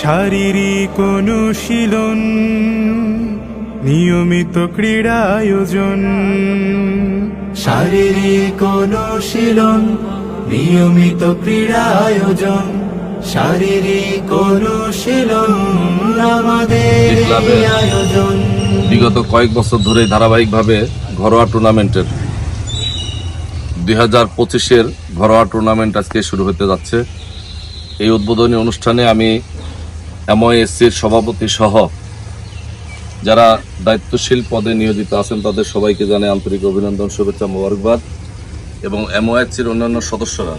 শারীরিক অনুশীলন নিয়মিত ক্রীড়া আয়োজন শারীরিক অনুশীলন নিয়মিত ক্রীড়া আয়োজন শারীরিক অনুশীলন আমাদের আয়োজন। বিগত কয়েক বছর ধরে ধারাবাহিকভাবে ঘরোয়া টুর্নামেন্টের দুই হাজার পঁচিশের ঘরোয়া টুর্নামেন্ট আজকে শুরু হতে যাচ্ছে। এই উদ্বোধনী অনুষ্ঠানে আমি এমওএসসির সভাপতি সহ যারা দায়িত্বশীল পদে নিয়োজিত আছেন, তাদের সবাইকে জানে আন্তরিক অভিনন্দন, শুভেচ্ছা, মোবারকবাদ। এবং এমওএসসির অন্যান্য সদস্যরা,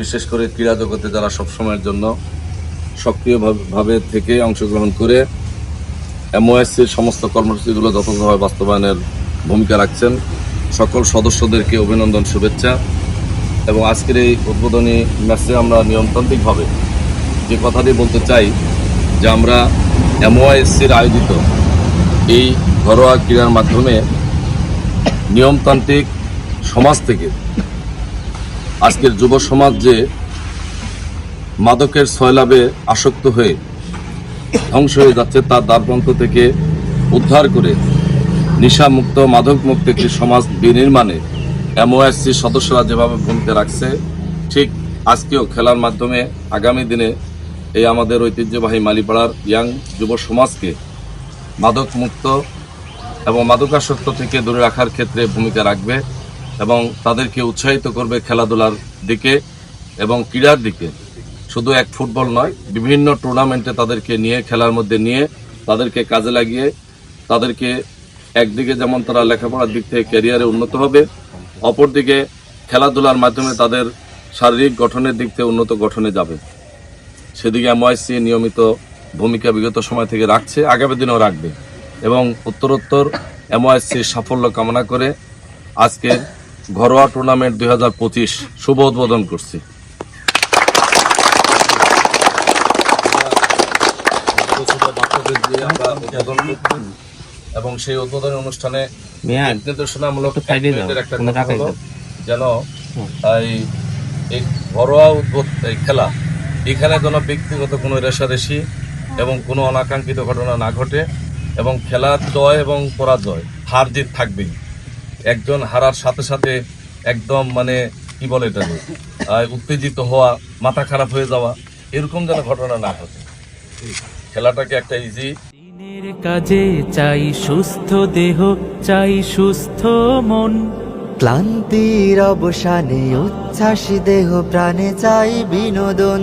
বিশেষ করে ক্রীড়া জগতে যারা সবসময়ের জন্য সক্রিয়ভাবে থেকে অংশগ্রহণ করে এমওএসসির সমস্ত কর্মসূচিগুলো যথাযথভাবে বাস্তবায়নের ভূমিকা রাখছেন। সকল সদস্যদেরকে অভিনন্দন, শুভেচ্ছা। এবং আজকের এই উদ্বোধনী ম্যাচে আমরা নিয়মতান্ত্রিকভাবে যে কথাটি বলতে চাই যে আমরা এমওআইএসসির আয়োজিত এই ঘরোয়া ক্রীড়ার মাধ্যমে নিয়মতান্ত্রিক সমাজ থেকে আজকের যুব সমাজ যে মাদকের সয়লাভে আসক্ত হয়ে ধ্বংস হয়ে যাচ্ছে, তার দ্বারপ্রান্ত থেকে উদ্ধার করে নেশামুক্ত, মাদকমুক্ত একটি সমাজ বিনির্মাণে এমওএসসি সদস্যরা যেভাবে ভূমিকা রাখছে, ঠিক আজকেও খেলার মাধ্যমে আগামী দিনে এই আমাদের ঐতিহ্যবাহী মালিপাড়ার ইয়াং যুব সমাজকে মাদকমুক্ত এবং মাদকাসক্ত থেকে দূরে রাখার ক্ষেত্রে ভূমিকা রাখবে এবং তাদেরকে উৎসাহিত করবে খেলাধুলার দিকে এবং ক্রীড়ার দিকে। শুধু এক ফুটবল নয়, বিভিন্ন টুর্নামেন্টে তাদেরকে নিয়ে, খেলার মধ্যে নিয়ে তাদেরকে কাজে লাগিয়ে তাদেরকে একদিকে যেমন তারা লেখাপড়ার দিক থেকে ক্যারিয়ারে উন্নত হবে, অপরদিকে খেলাধুলার মাধ্যমে তাদের শারীরিক গঠনের দিক থেকে উন্নত গঠনে যাবে। সেদিকে এমওয়াইসি নিয়মিত ভূমিকা বিগত সময় থেকে রাখছে আগামী দিনেও রাখবে। এবং উত্তরোত্তর এমওয়াইসির সাফল্য কামনা করে আজকে ঘরোয়া টুর্নামেন্ট দুই হাজার পঁচিশ শুভ উদ্বোধন করছি। এবং সেই উদ্বোধনী অনুষ্ঠানে নির্দেশনামূলক যেন এই ঘরোয়া উদ্বোধ এই খেলা এখানে কোনো ব্যক্তিগত কোনো রেশারেশি এবং কোনো অনাকাঙ্ক্ষিত ঘটনা না ঘটে এবং খেলার জয় এবং পরাজয় হার জিত থাকবেই। একজন হারার সাথে সাথে একদম মানে কি বলে এটা উত্তেজিত হওয়া মাথা খারাপ হয়ে যাওয়া এরকম যেন ঘটনা না ঘটে। খেলাটাকে একটা ইজি কাজে চাই সুস্থ দেহ চাই সুস্থ মন। ক্লান্তির অবসানে উচ্ছ্বাস দেহ প্রাণে চাই বিনোদন।